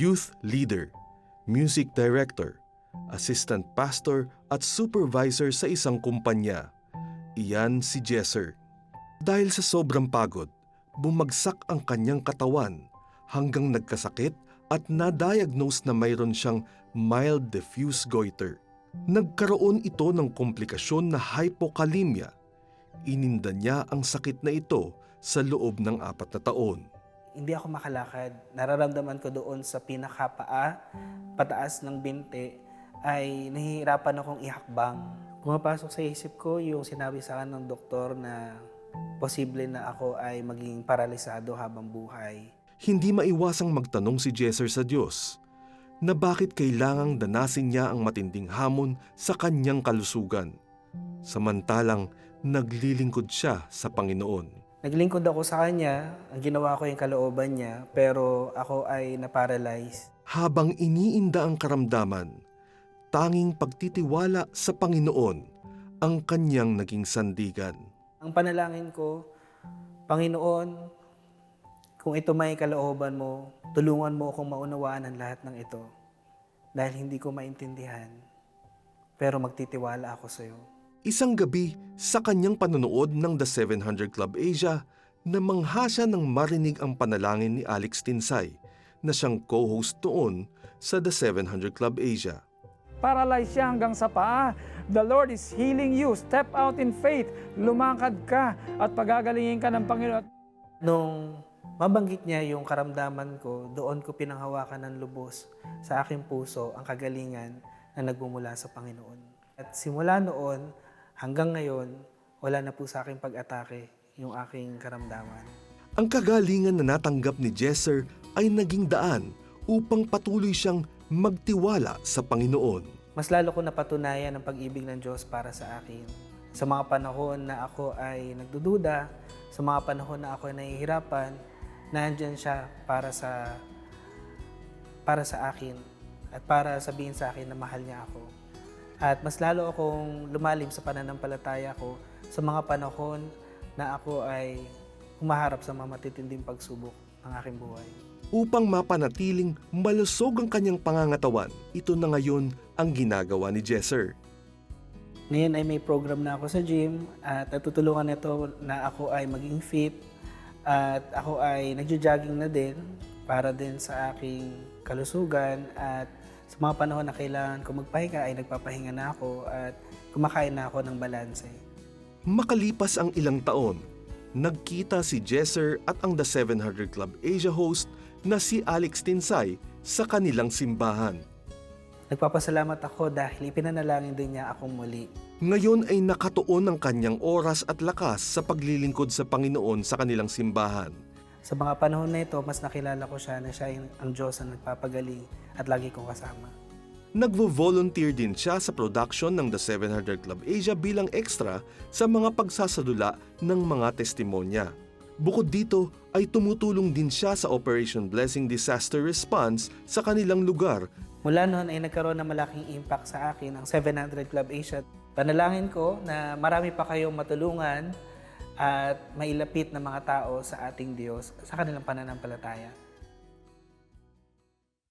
youth leader, music director, assistant pastor at supervisor sa isang kumpanya. Iyan si Jesser. Dahil sa sobrang pagod, bumagsak ang kanyang katawan hanggang nagkasakit at na-diagnose na mayroon siyang mild diffuse goiter. Nagkaroon ito ng komplikasyon na hypokalemia. Ininda niya ang sakit na ito sa loob ng apat na taon. Hindi ako makalakad. Nararamdaman ko doon sa pinakapaa, pataas ng binte, ay nahihirapan akong ihakbang. Pumapasok sa isip ko yung sinabi sa akin ng doktor na posible na ako ay maging paralisado habang buhay. Hindi maiwasang magtanong si Jesser sa Diyos na bakit kailangang danasin niya ang matinding hamon sa kanyang kalusugan. Samantalang naglilingkod siya sa Panginoon. Naglingkod ako sa kanya, ang ginawa ko yung kalooban niya, pero ako ay naparalyze. Habang iniinda ang karamdaman, tanging pagtitiwala sa Panginoon ang kanyang naging sandigan. Ang panalangin ko, Panginoon, kung ito may kalooban mo, tulungan mo akong maunawaan ang lahat ng ito. Dahil hindi ko maintindihan, pero magtitiwala ako sa iyo. Isang gabi sa kanyang panonood ng The 700 Club Asia, namangha siya nang marinig ang panalangin ni Alex Tinsay na siyang co-host noon sa The 700 Club Asia. Paralyzed siya hanggang sa paa. The Lord is healing you. Step out in faith. Lumakad ka at pagagalingin ka ng Panginoon. Nung mabanggit niya yung karamdaman ko, doon ko pinanghawakan ng lubos sa aking puso ang kagalingan na nagmumula sa Panginoon. At simula noon hanggang ngayon, wala na po sa aking pag-atake yung aking karamdaman. Ang kagalingan na natanggap ni Jesser ay naging daan upang patuloy siyang magtiwala sa Panginoon. Mas lalo ko napatunayan ang pag-ibig ng Diyos para sa akin. Sa mga panahon na ako ay nagdududa, sa mga panahon na ako ay nahihirapan, nandyan siya para sa para sa akin at para sabihin sa akin na mahal niya ako. At mas lalo akong lumalim sa pananampalataya ko sa mga panahon na ako ay humaharap sa mga matitinding pagsubok ng aking buhay. Upang mapanatiling malusog ang kanyang pangangatawan, ito na ngayon ang ginagawa ni Jesser. Ngayon ay may program na ako sa gym at natutulungan nito na ako ay maging fit at ako ay nagjo-jogging na din para din sa aking kalusugan at sa mga panahon na kailangan ko magpahinga ay nagpapahinga na ako at kumakain na ako ng balanse. Makalipas ang ilang taon, nagkita si Jesser at ang The 700 Club Asia host na si Alex Tinsay sa kanilang simbahan. Nagpapasalamat ako dahil ipinanalangin din niya akong muli. Ngayon ay nakatuon ang kanyang oras at lakas sa paglilingkod sa Panginoon sa kanilang simbahan. Sa mga panahon na ito, mas nakilala ko siya na siya ang Diyos na nagpapagaling at lagi kong kasama. Nagvo-volunteer din siya sa production ng The 700 Club Asia bilang extra sa mga pagsasadula ng mga testimonya. Bukod dito ay tumutulong din siya sa Operation Blessing Disaster Response sa kanilang lugar Mula noon ay nagkaroon ng malaking impact sa akin ang 700 Club Asia. Panalangin ko na marami pa kayong matulungan at mailapit na mga tao sa ating Diyos sa kanilang pananampalataya.